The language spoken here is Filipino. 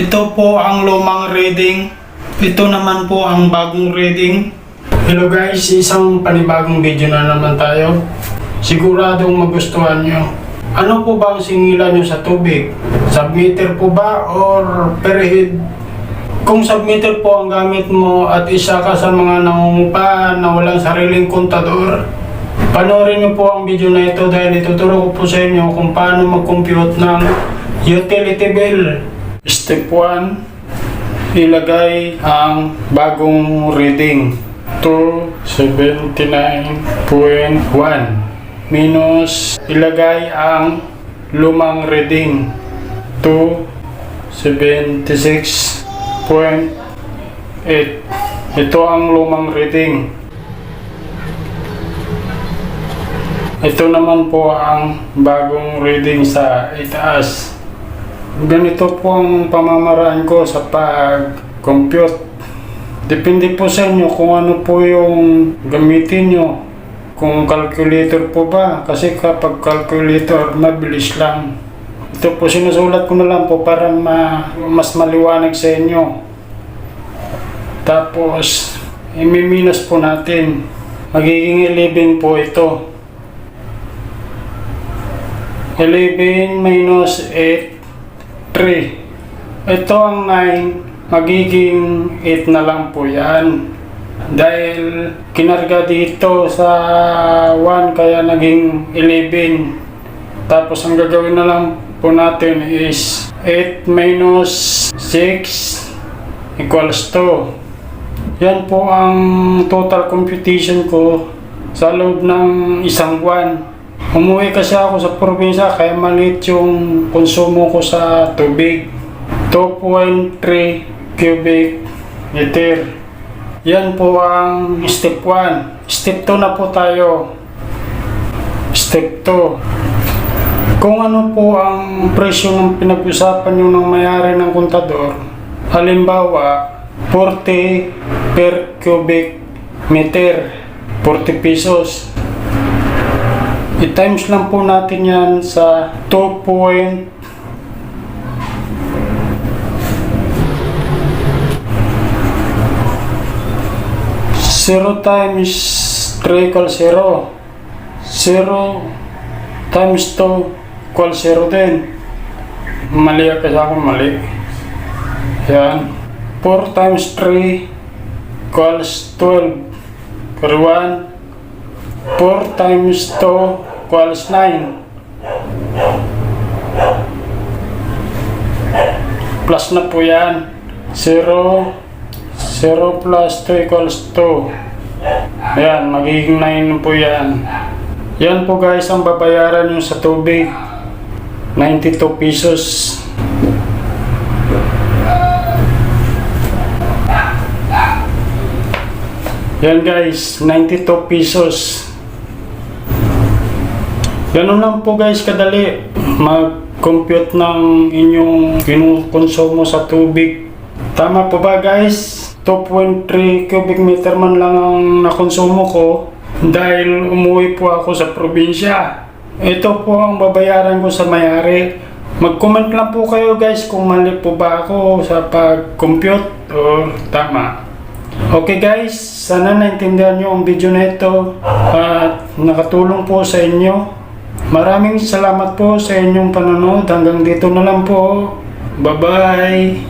Ito po ang lumang reading. Ito naman po ang bagong reading. Hello guys, isang panibagong video na naman tayo. Siguradong magustuhan nyo. Ano po ba ang singilan nyo sa tubig? Submeter po ba or per head? Kung submeter po ang gamit mo at isa ka sa mga nangungupahan na walang sariling kontador, panoorin niyo po ang video na ito dahil ituturo ko po sa inyo kung paano mag-compute ng utility bill. Step 1, ilagay ang bagong reading. 279.1 minus ilagay ang lumang reading 276.8 ito ang lumang reading. Ito naman po ang bagong reading sa itaas ganito po ang pamamaraan ko sa pag-compute. Depende po sa inyo kung ano po yung gamitin nyo. Kung calculator po ba? Kasi kapag calculator mabilis lang. Ito po sinusulat ko na lang po para ma mas maliwanag sa inyo. Tapos i-minus po natin. Magiging 11 po ito. 11 minus 8 3 ito ang 9 magiging 8 na lang po yan. Dahil kinarga dito sa 1 kaya naging 11 tapos ang gagawin na lang po natin is 8 minus 6 equals 2 yan po ang total computation ko sa loob ng isang buwan umuwi kasi ako sa probinsya kaya maliit yung konsumo ko sa tubig 2.3 cubic meter yan po ang step 1. Step 2 na po tayo. Step 2. Kung ano po ang presyo ng pinag-usapan nyo ng mayari ng kontador, halimbawa, 40 per cubic meter, 40 pesos. I-times lang po natin yan sa 2. 0 times 3 equals 0. 0 times 2 equals 0 din. Mali kasi ako mali. Yan. 4 times 3 equals 12. Pero 1. 4 times 2 equals 9. Plus na po yan. 0 0 plus 2 equals 2. Ayan, magiging 9 po yan. Yan po guys ang babayaran nyo sa tubig. 92 pesos. Yan guys, 92 pesos. Ganun lang po guys kadali mag-compute ng inyong kinukonsumo sa tubig. Tama po ba guys? 2.3 cubic meter man lang ang nakonsumo ko dahil umuwi po ako sa probinsya. Ito po ang babayaran ko sa mayari. Mag-comment lang po kayo guys kung mali po ba ako sa pag-compute o tama. Okay guys, sana naintindihan nyo ang video na ito at nakatulong po sa inyo. Maraming salamat po sa inyong panonood. Hanggang dito na lang po. Bye-bye!